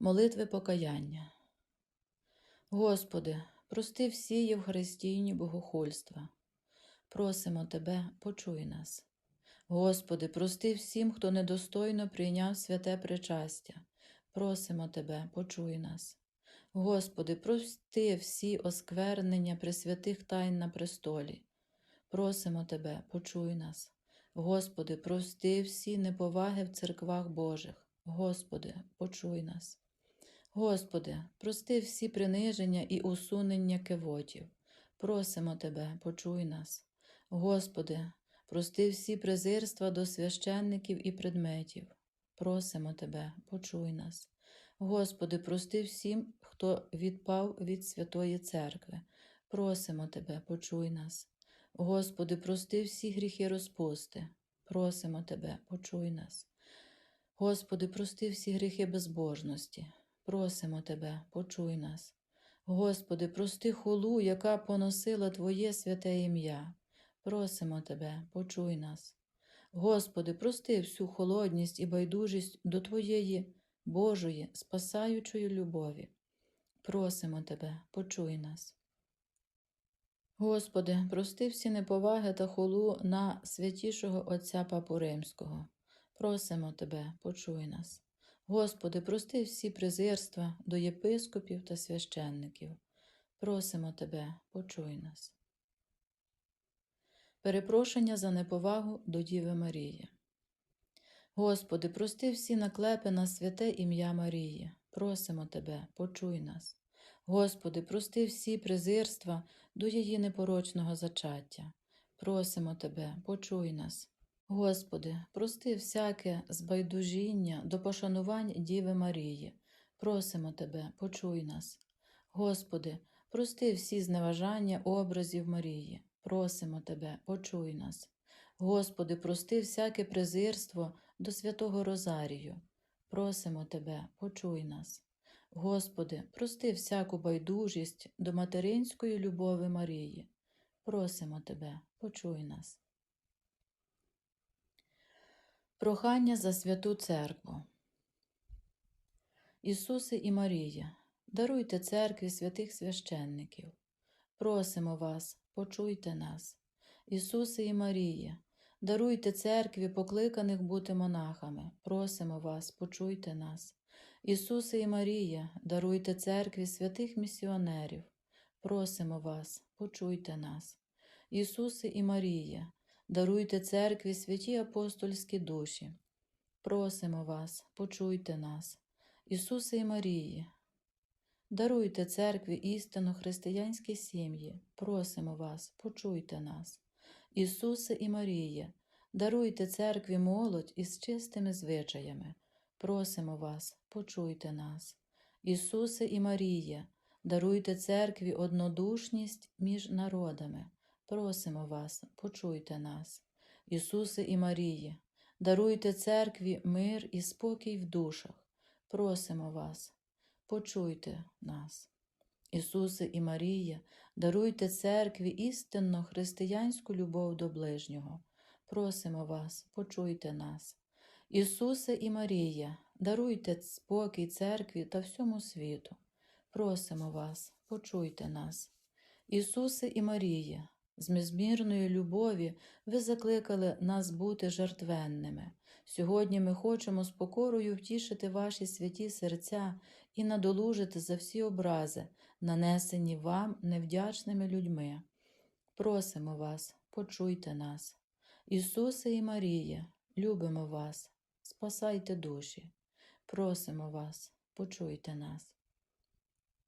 Молитви покаяння. Господи, прости всі Євхаристійні богохульства. Просимо Тебе, почуй нас. Господи, прости всім, хто недостойно прийняв святе причастя. Просимо Тебе, почуй нас. Господи, прости всі осквернення пресвятих тайн на престолі. Просимо Тебе, почуй нас. Господи, прости всі неповаги в церквах Божих. Господи, почуй нас. Господи, прости всі приниження і усунення кивотів. Просимо Тебе, почуй нас. Господи, прости всі презирства до священників і предметів. Просимо Тебе, почуй нас. Господи, прости всім, хто відпав від Святої Церкви. Просимо Тебе, почуй нас. Господи, прости всі гріхи розпусти. Просимо Тебе, почуй нас. Господи, прости всі гріхи безбожності. Просимо Тебе, почуй нас. Господи, прости хулу, яка поносила Твоє святе ім'я. Просимо Тебе, почуй нас. Господи, прости всю холодність і байдужість до Твоєї Божої, спасаючої любові. Просимо Тебе, почуй нас. Господи, прости всі неповаги та хулу на святішого Отця Папу Римського. Просимо Тебе, почуй нас. Господи, прости всі презирства до єпископів та священників. Просимо Тебе, почуй нас. Перепрошення за неповагу до Діви Марії. Господи, прости всі наклепи на святе ім'я Марії. Просимо Тебе, почуй нас. Господи, прости всі презирства до її непорочного зачаття. Просимо Тебе, почуй нас. Господи, прости всяке збайдужіння до пошанувань Діви Марії. Просимо Тебе, почуй нас. Господи, прости всі зневажання образів Марії. Просимо Тебе, почуй нас. Господи, прости всяке презирство до святого Розарію. Просимо Тебе, почуй нас. Господи, прости всяку байдужість до материнської любові Марії. Просимо Тебе, почуй нас. Прохання за святу церкву. Ісусе і Марія, даруйте церкві святих священників. Просимо вас, почуйте нас. Ісусе і Марія, даруйте церкві покликаних бути монахами. Просимо вас, почуйте нас. Ісусе і Марія, даруйте церкві святих місіонерів. Просимо вас, почуйте нас. Ісусе і Марія, даруйте церкві святі апостольські душі. Просимо вас, почуйте нас. Ісусе і Марії, даруйте церкві істинно християнські сім'ї. Просимо вас, почуйте нас. Ісусе і Марія, даруйте церкві молодь із чистими звичаями. Просимо вас, почуйте нас. Ісусе і Марія, даруйте церкві однодушність між народами. Просимо вас, почуйте нас. Ісусе і Марія, даруйте церкві мир і спокій в душах. Просимо вас, почуйте нас. Ісусе і Марія, даруйте церкві істинно християнську любов до ближнього. Просимо вас, почуйте нас. Ісусе і Марія, даруйте спокій церкві та всьому світу. Просимо вас, почуйте нас. Ісусе і Марія, з безмірної любові ви закликали нас бути жертвенними. Сьогодні ми хочемо з покорою втішити ваші святі серця і надолужити за всі образи, нанесені вам невдячними людьми. Просимо вас, почуйте нас. Ісусе і Марія, любимо вас, спасайте душі. Просимо вас, почуйте нас.